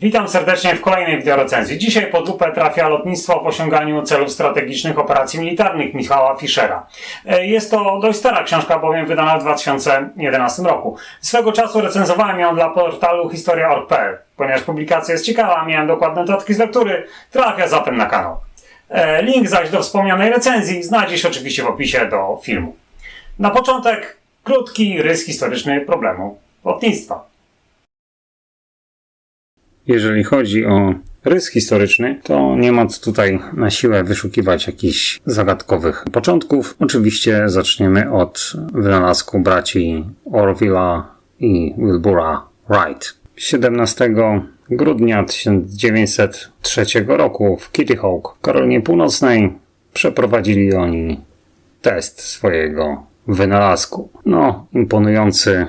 Witam serdecznie w kolejnej wideorecenzji. Dzisiaj pod lupę trafia lotnictwo w osiąganiu celów strategicznych operacji militarnych Michała Fischera. E, Jest to dość stara książka, bowiem wydana w 2011 roku. Swego czasu recenzowałem ją dla portalu historia.org.pl. Ponieważ publikacja jest ciekawa, miałem dokładne dodatki z lektury, trafia zatem na kanał. E, Link zaś do wspomnianej recenzji znajdzie się oczywiście w opisie do filmu. Na początek krótki rys historyczny problemu lotnictwa. Jeżeli chodzi o rys historyczny, to nie ma co tutaj na siłę wyszukiwać jakichś zagadkowych początków. Oczywiście zaczniemy od wynalazku braci Orville'a i Wilbura Wright. 17 grudnia 1903 roku w Kitty Hawk, Karolinie Północnej, przeprowadzili oni test swojego wynalazku. No, imponujący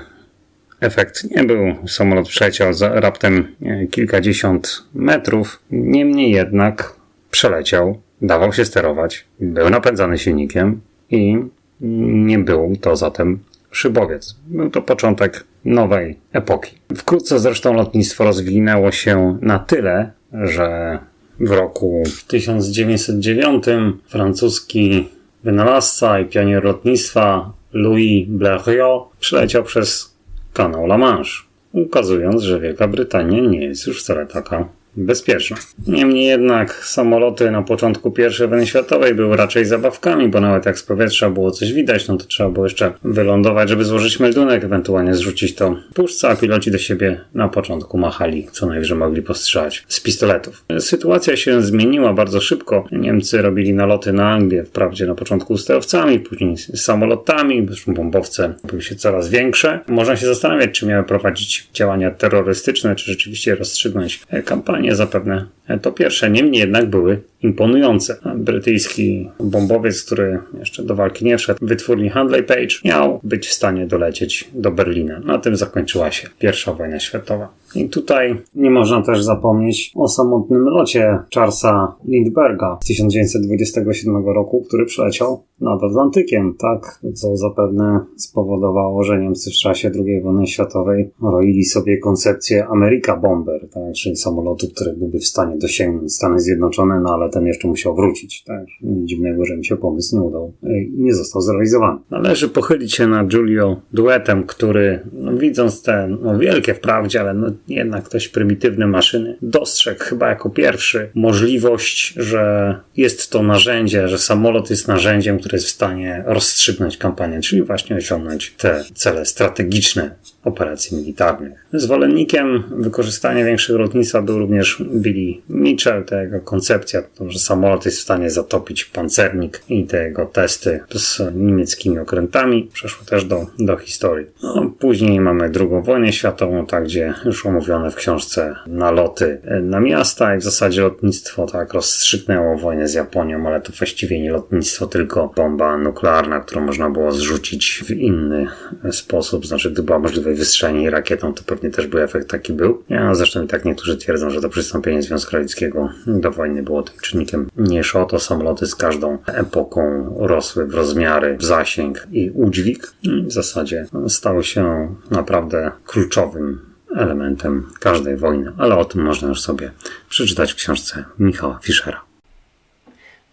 Efekt nie był. Samolot przeleciał za raptem e, kilkadziesiąt metrów. Niemniej jednak przeleciał, dawał się sterować, był napędzany silnikiem i nie był to zatem szybowiec. Był to początek nowej epoki. Wkrótce zresztą lotnictwo rozwinęło się na tyle, że w roku 1909 francuski wynalazca i pionier lotnictwa Louis Blériot przeleciał przez kanał La Manche, ukazując, że Wielka Brytania nie jest już wcale taka bezpieczna. Niemniej jednak samoloty na początku I wojny światowej były raczej zabawkami, bo nawet jak z powietrza było coś widać, no to trzeba było jeszcze wylądować, żeby złożyć meldunek, ewentualnie zrzucić to puszce, a piloci do siebie na początku machali, co najwyżej mogli postrzelać z pistoletów. Sytuacja się zmieniła bardzo szybko. Niemcy robili naloty na Anglię, wprawdzie na początku sterowcami, później z samolotami, zresztą bombowce były się coraz większe. Można się zastanawiać, czy miały prowadzić działania terrorystyczne, czy rzeczywiście rozstrzygnąć e, kampanię zapewne. E, To pierwsze, niemniej jednak były imponujące. Brytyjski bombowiec, który jeszcze do walki nie wszedł, wytwórni Handley Page, miał być w stanie dolecieć do Berlina. Na tym zakończyła się pierwsza wojna światowa. I tutaj nie można też zapomnieć o samotnym locie Charlesa Lindberga z 1927 roku, który przeleciał nad Atlantykiem, tak, co zapewne spowodowało, że Niemcy w czasie II wojny światowej roili sobie koncepcję America Bomber, tak, czyli samolotu, który byłby w stanie dosięgnąć Stany Zjednoczone, no ale ten jeszcze musiał wrócić. Tak. Dziwnego, że mi się pomysł nie udał i nie został zrealizowany. Należy pochylić się nad Giulio Duetem, który, no, widząc te no, wielkie wprawdzie, ale no, jednak dość prymitywne maszyny, dostrzegł chyba jako pierwszy możliwość, że jest to narzędzie, że samolot jest narzędziem, które jest w stanie rozstrzygnąć kampanię, czyli właśnie osiągnąć te cele strategiczne operacji militarnych. Zwolennikiem wykorzystania większego lotnictwa był również Billy Mitchell, ta jego koncepcja, to, że samolot jest w stanie zatopić pancernik i te jego testy z niemieckimi okrętami przeszły też do, do historii. No, później mamy II wojnę światową, tak, gdzie już omówione w książce naloty na miasta i w zasadzie lotnictwo tak rozstrzygnęło wojnę z Japonią, ale to właściwie nie lotnictwo, tylko bomba nuklearna, którą można było zrzucić w inny sposób, znaczy gdy była możliwe wystrzelenie rakietą, to pewnie też by efekt taki był. Ja, zresztą i tak niektórzy twierdzą, że to przystąpienie Związku Radzieckiego do wojny było tym czynnikiem mniejsza. Oto samoloty z każdą epoką rosły w rozmiary, w zasięg i udźwig. I w zasadzie stały się naprawdę kluczowym elementem każdej wojny, ale o tym można już sobie przeczytać w książce Michała Fischera.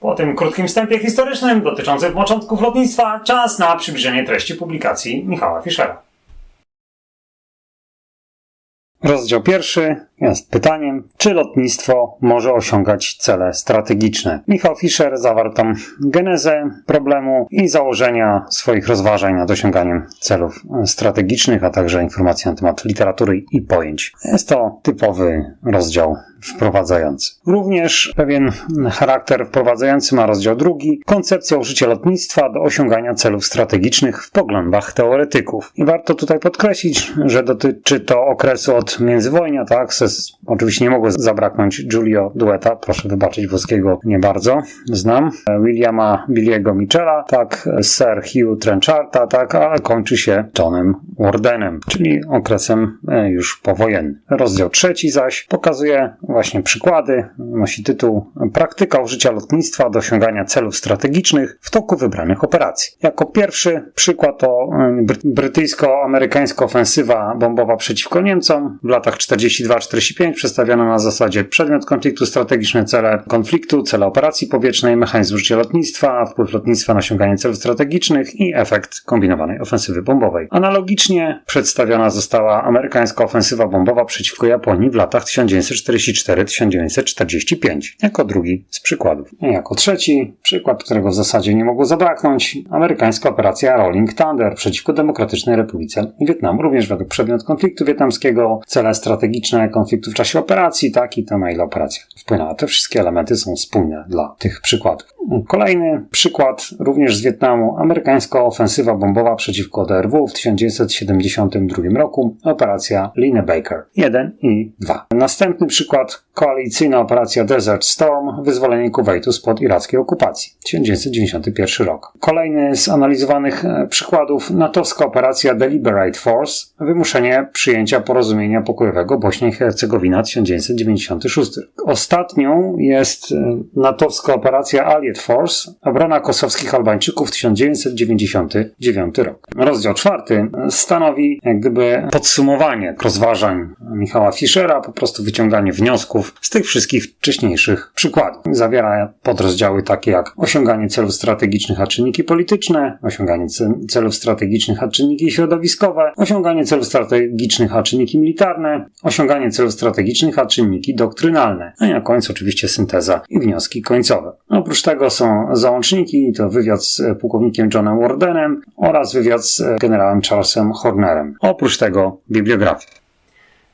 Po tym krótkim wstępie historycznym dotyczącym początków lotnictwa, czas na przybliżenie treści publikacji Michała Fischera. Rozdział pierwszy jest pytaniem, czy lotnictwo może osiągać cele strategiczne. Michał Fischer zawarł tam genezę problemu i założenia swoich rozważań nad osiąganiem celów strategicznych, a także informacji na temat literatury i pojęć. Jest to typowy rozdział wprowadzający. Również pewien charakter wprowadzający ma rozdział drugi, koncepcja użycia lotnictwa do osiągania celów strategicznych w poglądach teoretyków. I warto tutaj podkreślić, że dotyczy to okresu od międzywojnia, tak, oczywiście nie mogło zabraknąć Giulio Dueta, proszę wybaczyć, włoskiego nie bardzo znam, Williama Billiego Michela, tak, Sir Hugh Trencharta, tak, ale kończy się Johnem Wardenem, czyli okresem e, już powojennym. Rozdział trzeci zaś pokazuje właśnie przykłady, nosi tytuł Praktyka użycia lotnictwa do osiągania celów strategicznych w toku wybranych operacji. Jako pierwszy przykład to brytyjsko-amerykańska ofensywa bombowa przeciwko Niemcom w latach 42-45, przedstawiono na zasadzie przedmiot konfliktu, strategiczne cele konfliktu, cele operacji powietrznej, mechanizm użycia lotnictwa, wpływ lotnictwa na osiąganie celów strategicznych i efekt kombinowanej ofensywy bombowej. Analogicznie przedstawiona została amerykańska ofensywa bombowa przeciwko Japonii w latach 1944-1945 jako drugi z przykładów. I jako trzeci przykład, którego w zasadzie nie mogło zabraknąć, amerykańska operacja Rolling Thunder przeciwko Demokratycznej Republice Wietnamu, również według przedmiot konfliktu wietnamskiego, cele strategiczne konfliktu w czasie operacji, tak i to na ile operacja wpłynęła. Te wszystkie elementy są spójne dla tych przykładów. Kolejny przykład również z Wietnamu, amerykańska ofensywa bombowa przeciwko DRW w 1972 roku, operacja Baker 1 i 2. Następny przykład, koalicyjna operacja Desert Storm, wyzwolenie Kuwaitu spod irackiej okupacji, 1991 rok. Kolejny z analizowanych e, przykładów, natowska operacja Deliberate Force, wymuszenie przyjęcia porozumienia pokojowego Bośnia i Hercegowina 1996. Ostatnią jest e, natowska operacja Allied Force, obrona kosowskich Albańczyków 1999 rok. Rozdział czwarty stanowi jak gdyby podsumowanie rozważań Michała Fischera, po prostu wyciąganie wniosków z tych wszystkich wcześniejszych przykładów. Zawiera podrozdziały takie jak osiąganie celów strategicznych a czynniki polityczne, osiąganie celów strategicznych a czynniki środowiskowe, osiąganie celów strategicznych a czynniki militarne, osiąganie celów strategicznych a czynniki doktrynalne, a na końcu oczywiście synteza i wnioski końcowe. Oprócz tego są załączniki, to wywiad z pułkownikiem Johnem Wardenem oraz wywiad z generałem Charlesem Hornerem. Oprócz tego bibliografia.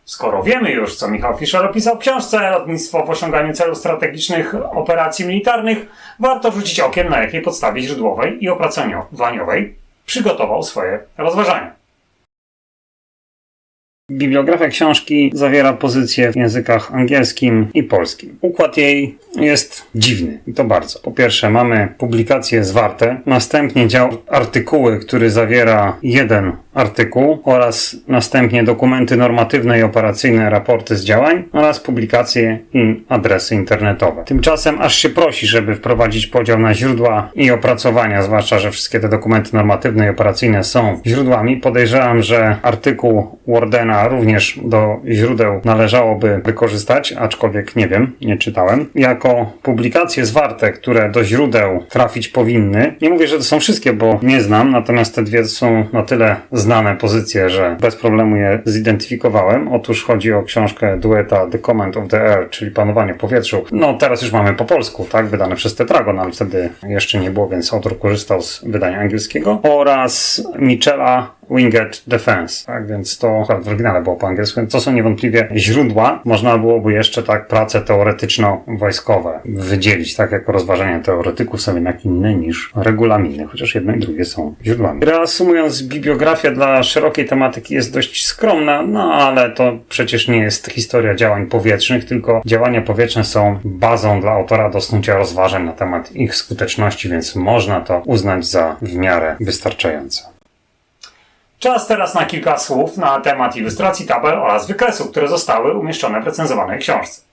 Skoro wiemy już, co Michał Fischer opisał w książce Lotnictwo w osiąganiu celów strategicznych operacji militarnych, warto rzucić okiem na jakiej podstawie źródłowej i opracowaniowej przygotował swoje rozważania. Bibliografia książki zawiera pozycje w językach angielskim i polskim. Układ jej jest dziwny i to bardzo. Po pierwsze mamy publikacje zwarte, następnie dział artykuły, który zawiera jeden artykuł oraz następnie dokumenty normatywne i operacyjne, raporty z działań oraz publikacje i adresy internetowe. Tymczasem aż się prosi, żeby wprowadzić podział na źródła i opracowania, zwłaszcza, że wszystkie te dokumenty normatywne i operacyjne są źródłami. Podejrzewam, że artykuł Wardena również do źródeł należałoby wykorzystać, aczkolwiek nie wiem, nie czytałem. Jako publikacje zwarte, które do źródeł trafić powinny, nie mówię, że to są wszystkie, bo nie znam, natomiast te dwie są na tyle znane pozycje, że bez problemu je zidentyfikowałem. Otóż chodzi o książkę dueta The Command of the Air, czyli Panowanie w powietrzu. No teraz już mamy po polsku, tak, wydane przez Tetragon, ale wtedy jeszcze nie było, więc autor korzystał z wydania angielskiego. Oraz Michela Winged Defense, tak, więc to w oryginale było po angielsku. To są niewątpliwie źródła. Można byłoby jeszcze tak prace teoretyczno-wojskowe wydzielić, tak jako rozważania teoretyków są jednak inne niż regulaminy, chociaż jedno i drugie są źródłami. Reasumując, bibliografia dla szerokiej tematyki jest dość skromna, no ale to przecież nie jest historia działań powietrznych, tylko działania powietrzne są bazą dla autora do snucia rozważań na temat ich skuteczności, więc można to uznać za w miarę wystarczające. Czas teraz na kilka słów na temat ilustracji tabel oraz wykresów, które zostały umieszczone w recenzowanej książce.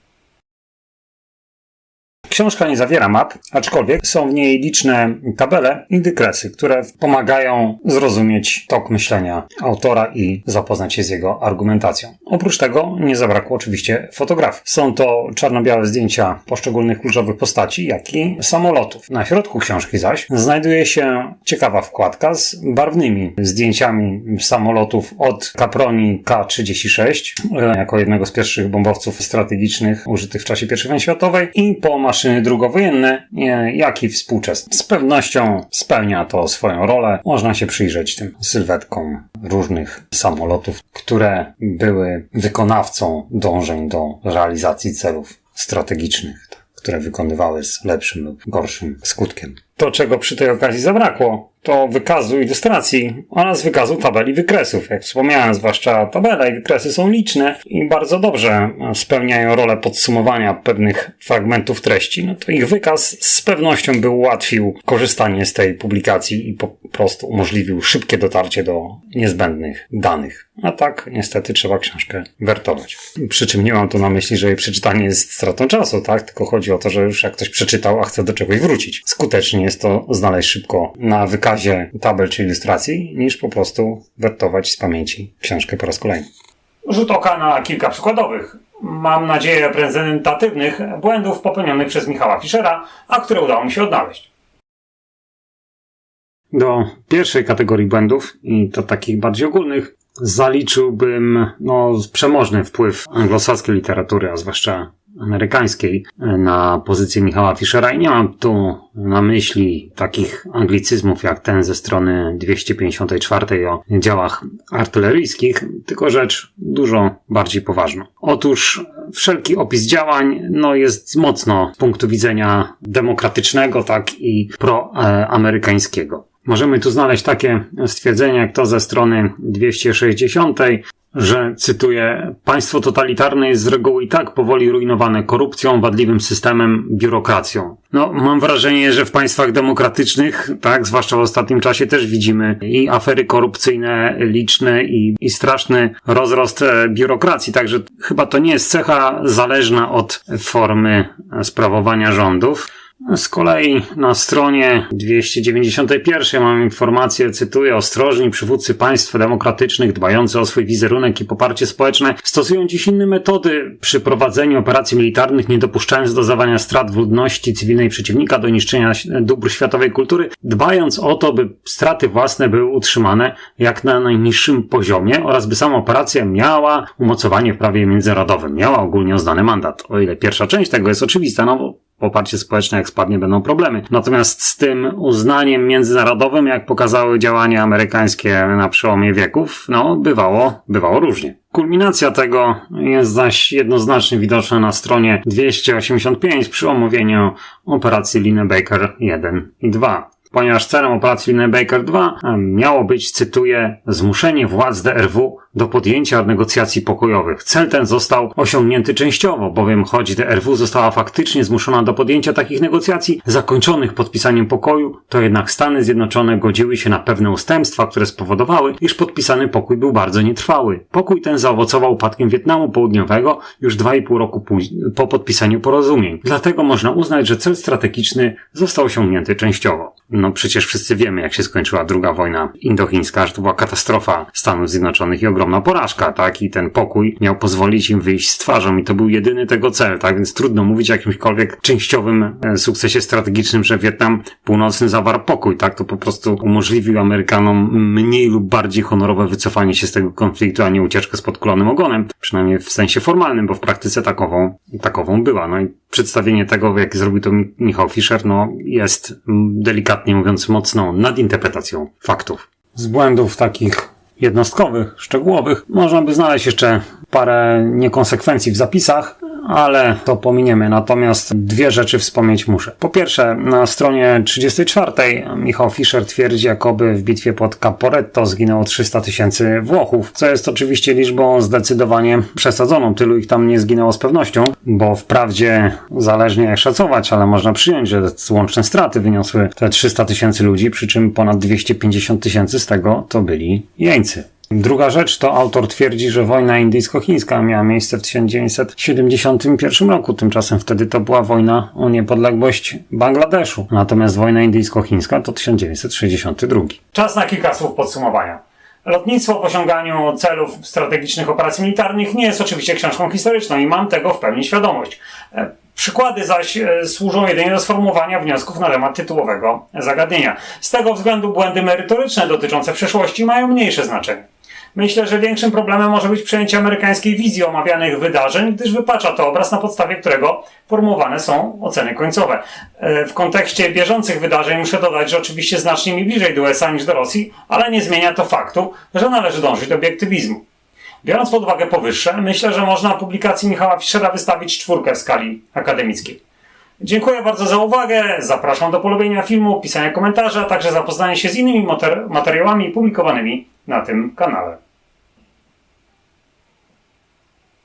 Książka nie zawiera map, aczkolwiek są w niej liczne tabele i wykresy, które pomagają zrozumieć tok myślenia autora i zapoznać się z jego argumentacją. Oprócz tego nie zabrakło oczywiście fotografii. Są to czarno-białe zdjęcia poszczególnych kluczowych postaci, jak i samolotów. Na środku książki zaś znajduje się ciekawa wkładka z barwnymi zdjęciami samolotów od Caproni K-36, jako jednego z pierwszych bombowców strategicznych użytych w czasie I wojny światowej i po maszynie maszyny drugowojenne, jak i współczesne. Z pewnością spełnia to swoją rolę. Można się przyjrzeć tym sylwetkom różnych samolotów, które były wykonawcą dążeń do realizacji celów strategicznych, które wykonywały z lepszym lub gorszym skutkiem. To, czego przy tej okazji zabrakło, to wykazu ilustracji oraz wykazu tabeli wykresów. Jak wspomniałem, zwłaszcza tabele i wykresy są liczne i bardzo dobrze spełniają rolę podsumowania pewnych fragmentów treści. No to ich wykaz z pewnością by ułatwił korzystanie z tej publikacji i po prostu umożliwił szybkie dotarcie do niezbędnych danych. A tak, niestety, trzeba książkę wertować. Przy czym nie mam tu na myśli, że jej przeczytanie jest stratą czasu, tak? Tylko chodzi o to, że już jak ktoś przeczytał, a chce do czegoś wrócić. Skutecznie jest to znaleźć szybko na wykazie tabel czy ilustracji, niż po prostu wertować z pamięci książkę po raz kolejny. Rzut oka na kilka przykładowych mam nadzieję, reprezentatywnych błędów popełnionych przez Michała Fischera, a które udało mi się odnaleźć. Do pierwszej kategorii błędów, i to takich bardziej ogólnych, zaliczyłbym no, przemożny wpływ anglosaskiej literatury, a zwłaszcza amerykańskiej, na pozycję Michała Fischera. I nie mam tu na myśli takich anglicyzmów jak ten ze strony 254 o działach artyleryjskich, tylko rzecz dużo bardziej poważną. Otóż wszelki opis działań no, jest mocno z punktu widzenia demokratycznego, tak i proamerykańskiego. Możemy tu znaleźć takie stwierdzenie, jak to ze strony 260, że, cytuję, państwo totalitarne jest z reguły i tak powoli rujnowane korupcją, wadliwym systemem, biurokracją. No, mam wrażenie, że w państwach demokratycznych, tak, zwłaszcza w ostatnim czasie też widzimy i afery korupcyjne liczne i, i straszny rozrost e, biurokracji, także chyba to nie jest cecha zależna od formy sprawowania rządów. Z kolei na stronie 291 mam informację, cytuję, ostrożni przywódcy państw demokratycznych dbający o swój wizerunek i poparcie społeczne stosują dziś inne metody przy prowadzeniu operacji militarnych, nie dopuszczając do zawania strat w ludności cywilnej przeciwnika, do niszczenia dóbr światowej kultury, dbając o to, by straty własne były utrzymane jak na najniższym poziomie oraz by sama operacja miała umocowanie w prawie międzynarodowym, miała ogólnie uznany mandat. O ile pierwsza część tego jest oczywista, no bo poparcie społeczne jak spadnie będą problemy. Natomiast z tym uznaniem międzynarodowym, jak pokazały działania amerykańskie na przełomie wieków, no bywało, bywało różnie. Kulminacja tego jest zaś jednoznacznie widoczna na stronie 285 przy omówieniu operacji Linebaker 1 i 2 ponieważ celem operacji Linebaker 2 miało być, cytuję, zmuszenie władz DRW do podjęcia negocjacji pokojowych. Cel ten został osiągnięty częściowo, bowiem choć DRW została faktycznie zmuszona do podjęcia takich negocjacji zakończonych podpisaniem pokoju, to jednak Stany Zjednoczone godziły się na pewne ustępstwa, które spowodowały, iż podpisany pokój był bardzo nietrwały. Pokój ten zaowocował upadkiem Wietnamu Południowego już dwa i pół roku po podpisaniu porozumień. Dlatego można uznać, że cel strategiczny został osiągnięty częściowo. No przecież wszyscy wiemy, jak się skończyła druga wojna indochińska, że to była katastrofa Stanów Zjednoczonych i ogromna porażka, tak? I ten pokój miał pozwolić im wyjść z twarzą i to był jedyny tego cel, tak? Więc trudno mówić o jakimśkolwiek częściowym e, sukcesie strategicznym, że Wietnam Północny zawarł pokój, tak? To po prostu umożliwił Amerykanom mniej lub bardziej honorowe wycofanie się z tego konfliktu, a nie ucieczkę z podkulonym ogonem. Przynajmniej w sensie formalnym, bo w praktyce takową, takową była. No i przedstawienie tego, jak zrobił to Michał Fischer, no jest delikatnie mówiąc mocną nadinterpretacją faktów. Z błędów takich jednostkowych, szczegółowych, można by znaleźć jeszcze parę niekonsekwencji w zapisach, ale to pominiemy. Natomiast dwie rzeczy wspomnieć muszę. Po pierwsze, na stronie 34 Michał Fischer twierdzi, jakoby w bitwie pod Caporetto zginęło 300 tysięcy Włochów, co jest oczywiście liczbą zdecydowanie przesadzoną. Tylu ich tam nie zginęło z pewnością, bo wprawdzie zależnie jak szacować, ale można przyjąć, że łączne straty wyniosły te 300 tysięcy ludzi, przy czym ponad 250 tysięcy z tego to byli jeńcy. Druga rzecz to autor twierdzi, że wojna indyjsko-chińska miała miejsce w 1971 roku. Tymczasem wtedy to była wojna o niepodległość Bangladeszu. Natomiast wojna indyjsko-chińska to 1962. Czas na kilka słów podsumowania. Lotnictwo w osiąganiu celów strategicznych operacji militarnych nie jest oczywiście książką historyczną i mam tego w pełni świadomość. E, przykłady zaś e, służą jedynie do sformułowania wniosków na temat tytułowego zagadnienia. Z tego względu błędy merytoryczne dotyczące przeszłości mają mniejsze znaczenie. Myślę, że większym problemem może być przejęcie amerykańskiej wizji omawianych wydarzeń, gdyż wypacza to obraz, na podstawie którego formułowane są oceny końcowe. E, w kontekście bieżących wydarzeń muszę dodać, że oczywiście znacznie mi bliżej do USA niż do Rosji, ale nie zmienia to faktu, że należy dążyć do obiektywizmu. Biorąc pod uwagę powyższe, myślę, że można publikacji Michała Fischera wystawić czwórkę w skali akademickiej. Dziękuję bardzo za uwagę. Zapraszam do polubienia filmu, pisania komentarzy, a także zapoznania się z innymi materiałami publikowanymi na tym kanale.